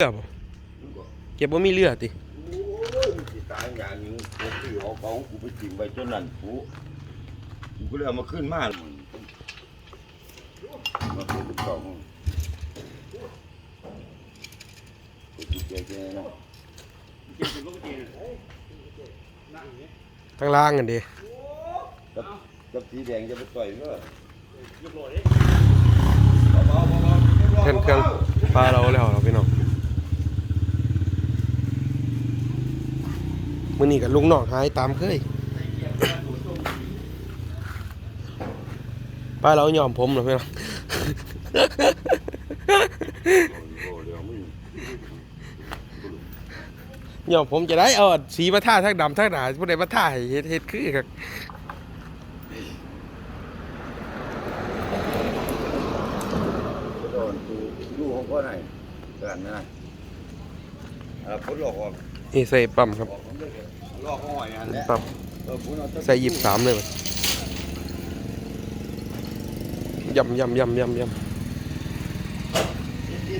เรือบ่เก็บบ่มีเรือติโอ้ยมันสิตายอย่างนี้กูซื้อเอาของกูไปจิ้มไว้จนนั่นกูกูก็เลยเอามาขึ้นมามาเป็นกล่องกูเจ๊ๆนะทางล่างกันดิกับกับสีแดงจะไปต่อยเมื่อเครื่องเครื่องปลาเราแล้วครับพี่น้อง มื้อนี้กับลุงนองหายตามเคยปลาเรายอมผมเหรอพี่น้อยอมผมจะได้เอาสีมาท่าทั้งดำทั้งหนาผู้ใดมาท่าให้เฮ็ดเฮ็ดคือครับโดนกูของก็ไหนกันนะอ่าผลหลอกออก นี่ใส่ปั๊มครับออกผมเลยหลอกห้อยอันนี้ปั๊มเออผมเอาตะใส่ยิบสามเลยบัดยำยำยำยำยเดียว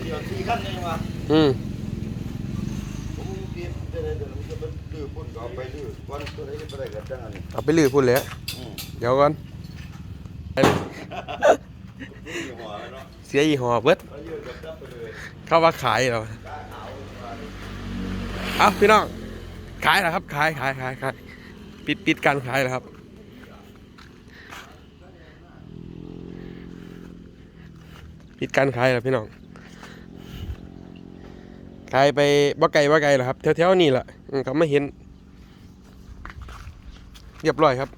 เดียวสี่ขั้นนี่วะำอืมผมเตรียมจะได้เดี๋ยวผมจะไปดื้อพุ่นก็เอาไปดื้อวันตัวไหนจะไปได้กันจังอันนี้เอาไปลือพุ่นเลยอืมเดี๋ยวก่อนนี่หัวเนาะเสียยี่ห้อเบิดแล้วยืนกับจับไปเลยเข้าว่าขายเรา เอาพี่น้อง ขายแล้วครับ ขายขายขายขายปิดปิดการขายแล้วครับ ปิดการขายแล้วพี่น้อง ขายไปบ่ไกลบ่ไกลแล้วครับแถวๆนี่แหละอืมก็ไม่เห็น เรียบร้อยครับ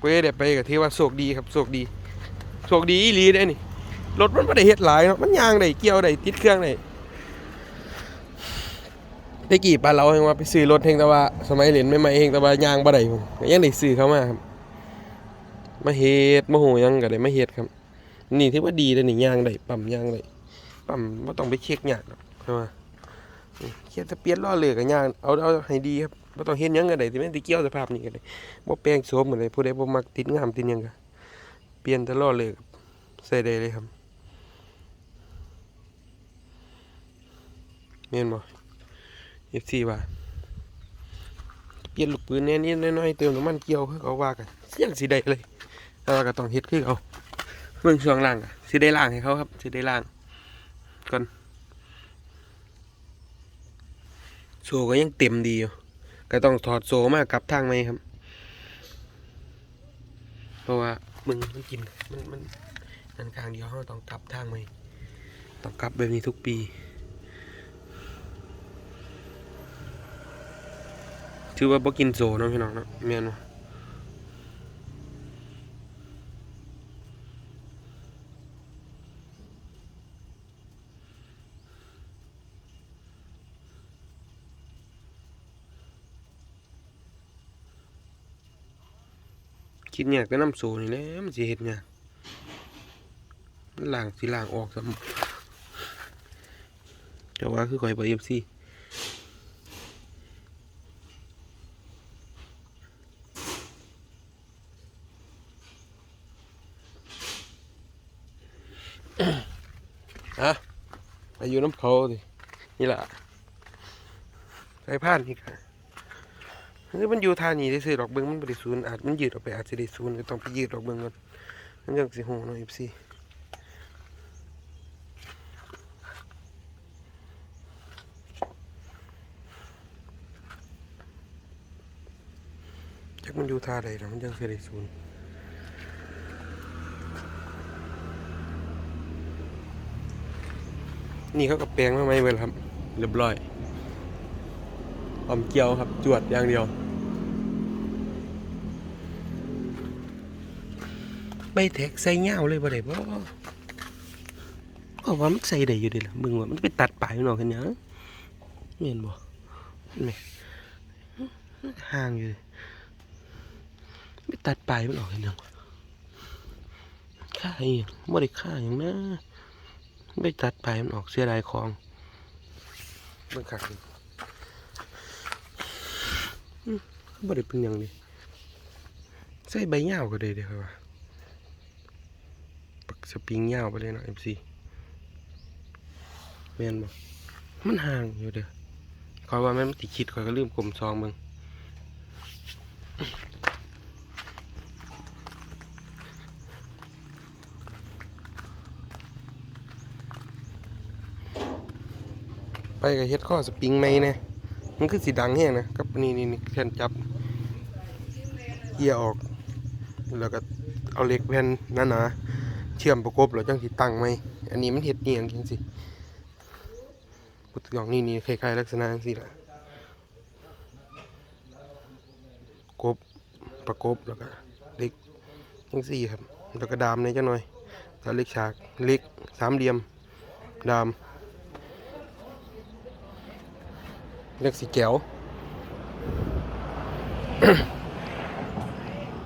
เวเดี๋ยวไปกับที่ว่าโชคดีครับโชคดีโชคดีอีลีได้นี่รถมันไม่ได้เฮ็ดหลายเนาะมันยางได้เกี่ยวได้ติดเครื่องได้ ได้กี่ปาเราเฮงว่าไปซื้อรถเฮงแต่ว่าสมัยเรียนใหม่เฮงแต่ว่ายางบ่ได้พุ่นก็ยังได้ซื้อเข้ามาครับมาเฮ็ดมาโหยังก็ได้มาเฮ็ดครับ นี่ถือว่าดีเลยนี่ยางได้ปั๊มยางได้ปั๊มบ่ต้องไปเช็คยากหรอกใช่ไหมเขียนแต่เปลี่ยนล้อเลือกก็ยางเอาเอาให้ดีครับบ่ต้องเฮ็ดยังก็ได้ที่มันสิเกี่ยวสภาพนี้ก็ได้บ่แปลงโสมก็ได้ผู้ใดบ่มักติดงามติดหยังก็เปลี่ยนแต่ล้อเลือกใส่ได้เลยครับเมียนบ่ เอฟซีว่าเปลี่ยนลูกปืนแน่นิดน้อยๆเติมน้ำมันเกี่ยวคือเขาว่ากันเสียงสิได้เลยแต่ว่าก็ต้องเฮ็ดคือเขาเบิ่งช่วงล่างสิได้ล่างให้เขาครับสิได้ล่างก่อนโซก็ยังเต็มดีอยู่ก็ต้องถอดโซมากลับทางไหมครับ เพราะว่ามึงมันกินมันมันนันกลางเดียวเขาต้องกลับทางไหมต้องกลับแบบนี้ทุกปี ถือว่าบ่กินโซเนาะพี่น้องเนาะแม่นบ่คิดยากแต่น้ำโซนี่แหละมันสิเฮ็ดยากมันล้างสิล้างออกซะแต่ว่าคือข่อยบ่ FC อะไปอยู่น้ำเขาดินี่แหละสายพานนี่ค่ะคือมันอยู่ทานี้ได้ซื้อดอกเบิ้งมันบริสูนย์อาจมันยืดออกไปอาจจะได้ศูนย์ก็ต้องไปยืดดอกเบิ้งก่อนมันยังสิโหเนาะเอฟซีจักมันอยู่ท่าใดแล้วมันยังสิได้ศูนย์ นี่เขากับแปลงมาไหมเวลครับ เรียบร้อยอมเกียวครับ จวดอย่างเดียว ใบแท็กใส่เงาเลยบ่ได้บ่ก็ว่ามันใส่ได้อยู่ดิล่ะมึงว่ามันไปตัดปลายมันออกกันยังเห็นบ่เห็นไหมห่างอยู่ไปตัดปลายมันออกกันยังค่าอหยังบ่ได้ค่าหยังนะ ไปตัดไปมันออกเสียดายของเบิ่งขักนี่อืมบ่ได้เป็นหยังนี่ใส่ใบยาก็ได้เด้อครับว่าปักสปริงยาไปเลยเนาะ MC แม่นบ่มันห่างอยู่เด้อคอยว่ามันติคิดคอยก็ลืมกลมซองเบิ่ง กับเฮ็ดข้อสปริงไหมเนี่ยมันคือสีดังแห้งนะกับนี่นี่นี่แผ่นจับเกียร์ออก แล้วก็เอาเหล็กแผ่นหนาๆเชื่อมประกบแล้วจังสิตั้งไหมอันนี้มันเฮ็ดเนียงจังสิพุทธยองนี่นี่คล้ายๆลักษณะจังสิล่ะกบประกบแล้วก็เหล็กจังสี่ครับ แล้วก็ดามในจังหน่อยถ้าเหล็กฉากเหล็กสามเหลี่ยมดาม เหล็กสีแก้ว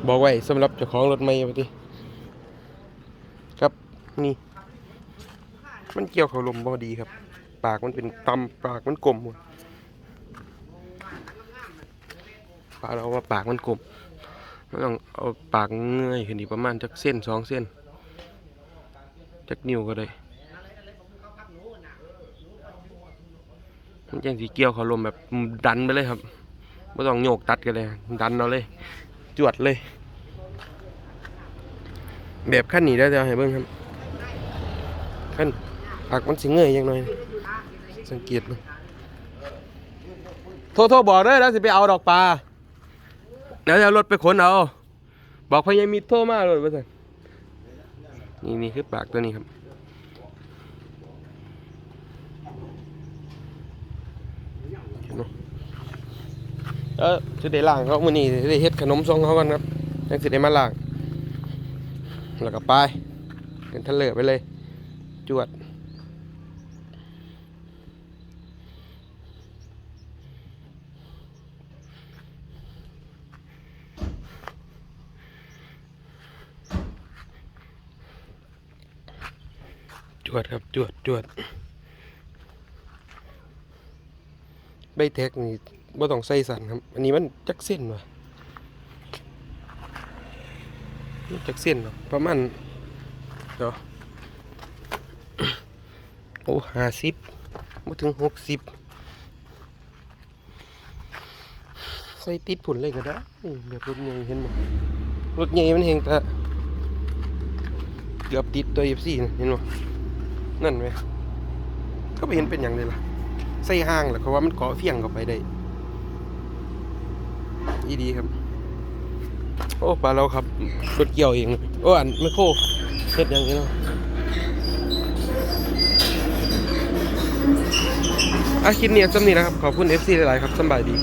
บอกไว้สำหรับเจ้าของรถไม่ไปดิครับนี่ มันเกี่ยวเขาลมบอดีครับ ปากมันเป็นตำปากมันกลมหมดปากเราว่าปากมันกลมมันต้องเอาปากเงยขึ้นอีกประมาณจักเส้นสองเส้นจักนิ้วก็ได้ มันจังสีเกี่ยวเขาลมแบบดันไปเลยครับไม่ต้องโยกตัดกันเลย ดันเอาเลย จวดเลย แบบขั้นนี้ได้เดี๋ยวให้เบิ่งครับขั้นปากมันสิเงยยังหน่อยสังเกตเบิ่งโทรโทรบอกเด้อแล้วสิไปเอาดอกปลาเดี๋ยวจะรถไปขนเอา บอกพญามิตรโทรมารถว่าซั่นนี่นี่คือปากตัวนี้ครับ เห็นบ่ เออสิได้ล้างเขามื้อนี้สิได้เฮ็ดขนมส่งเขากันครับจังสิได้มาล้าง แล้วก็ไปเป็นทะเลไปเลย จวดจวดครับจวดจวดใบแท็กนี่ บ่ต้องใส่สันครับ อันนี้มันจักเส้นวะจักเส้นเนาะประมาณเดี๋ยวโอ้ห้าสิบมาถึงหกสิบใส่ติดผุนเลยก็ได้แบบรถใหญ่เห็นไหมรถใหญ่มันเฮงแต่เกือบติดตัวเอฟซีเห็นไหมนั่นไหมก็ไม่เห็นเป็นอย่างเลยล่ะใส่ห้างแหละเขาว่ามันเกาะเฟียงเข้าไปได้ อีดีครับ โอ้ปลาเราครับรถเกี่ยวเองโอ้อันไม่โคเฮ็ดอย่างนี้เนาะอาคลิปนี้สำนี้นะครับ ขอบคุณ FC หลาย ๆ ครับสบายดี